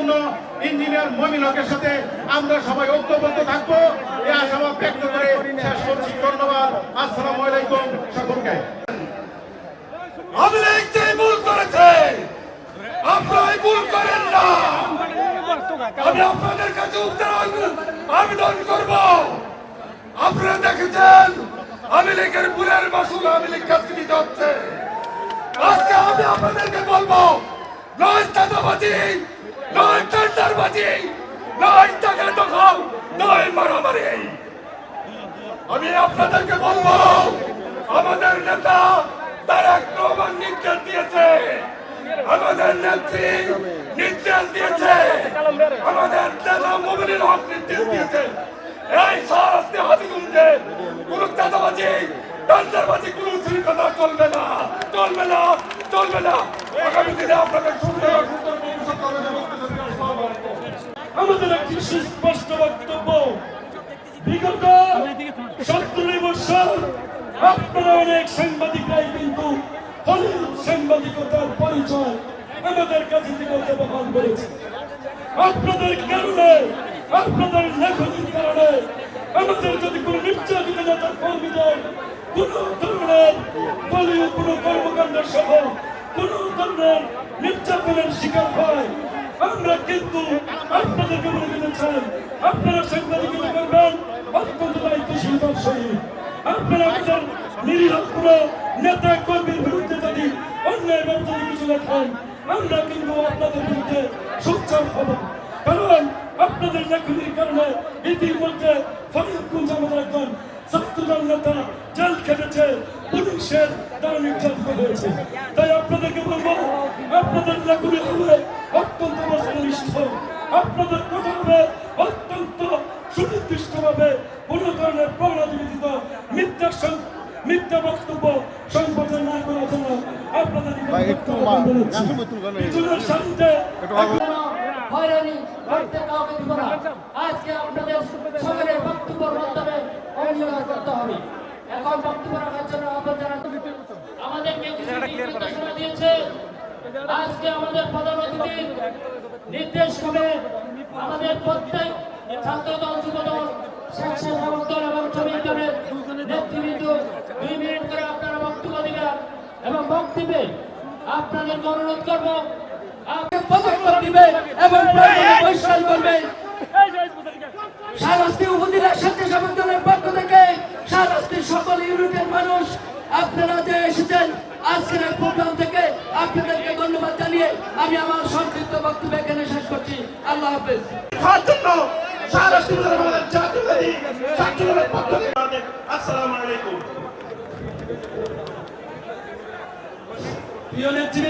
জন্য ইঞ্জিনিয়ার মমিন হকের সাথে আমরা সবাই ঐক্যবদ্ধ থাকব। এই আশাবাদ ব্যক্ত করে শেষ করছি। ধন্যবাদ। আসসালামু আলাইকুম সকলকে। আমি আপনাদের কাছে দেখেছেন, আমি ভুলের আমি আপনাদেরকে বলব, নয় চাঁদাবাজি নয় টেন্ডারবাজি নয় টাকা দখল, নয় মারামারি। আমি আপনাদেরকে বলব, আমাদের নেতা তারেক রহমান নির্দেশ দিয়েছে। আমাদের নেত্রী নির্দেশ দিয়েছে। আমাদের নেতা মোবিনুল হক নির্দেশ দিয়েছে। এই সারাস্তে হাজিগুঞ্জে কোন চাঁদাবাজি ডান্ডারবাজি কোন উচ্ছৃঙ্খলা চলবে না। চলবে না চলবে না। আগামী দিনে আপনাদের সুন্দর সুন্দর ভবিষ্যৎ। আসসালামু আলাইকুম। আমাদের একটি সুস্পষ্ট বক্তব্য। বিগত সত্তর বছর আপনারা অনেক সাংবাদিকরাই কিন্তু সাংবাদিকতার পরিচয় আমাদের কাছে থেকে বহন করেছে। আপনাদের কারণে, আপনাদের লেখনের কারণে, আমাদের যদি কোনো নির্যাতিত নেতার কর্মীদের কোন ধরনের দলীয় কোনো কর্মকাণ্ড সহ কোন ধরনের নির্যাতনের শিকার হয়, আমরা কিন্তু আপনাদেরকে বলে দিতে চাই, আপনারা সাংবাদিকতা করবেন অত্যন্ত দায়িত্বশীলতার সহিত আপনারা আমাদের নিরীহ কোনো নেতা কর্মীর বিরুদ্ধে যদি অন্যায় ব্যবস্থা কিছু লেখেন আমরা কিন্তু আপনাদের বিরুদ্ধে সোচ্চার হব। কারণ আপনাদের লেখনির কারণে ইতিমধ্যে ফরিদগঞ্জ আমাদের একজন ছাত্রদল নেতা জেল খেটেছে, পুলিশের দ্বারা নির্যাতিত হয়েছে। তাই আপনাদেরকে বলব, আপনাদের লেখনি হবে কথা অত্যন্ত সুনির্দিষ্টভাবে কোনো ধরনের ব্যতীত মিথ্যা মিথ্যা বক্তব্য সম্পাদন না করার জন্য আপনাদের হয়রানি করতে কাউকে দিব না। আজকে আপনাদের সকলের বক্তব্যের মাধ্যমে অঙ্গীকার করতে হবে। এখন বক্তব্য রাখার জন্য আহ্বান জানাতে আমাদেরকে কিছু দিয়েছে। আজকে আমাদের প্রধান অতিথি নির্দেশ হবে। আমাদের এবং শ্রমিক দিবেন এবং অনুরোধ করব পদক্ষেপ দিবে এবং বহিষ্কার করবে শাহরাস্তি উপজেলা স্বেচ্ছাসেবক দলের পক্ষ থেকে শাহরাস্তির সকল ইউনিটের মানুষ, আপনারা যে এসেছেন আজকের প্রোগ্রাম থেকে আপনাদেরকে ধন্যবাদ জানিয়ে আমি আমার সংক্ষিপ্ত বক্তব্য এখানে আল্লাহ হাফেজ। খাওয়ার জন্য সারাষ্ট্র আমাদের জাতীয় ছাত্রদলের পক্ষ থেকে। আসসালামু আলাইকুম। প্রিয় নেতৃবৃন্দ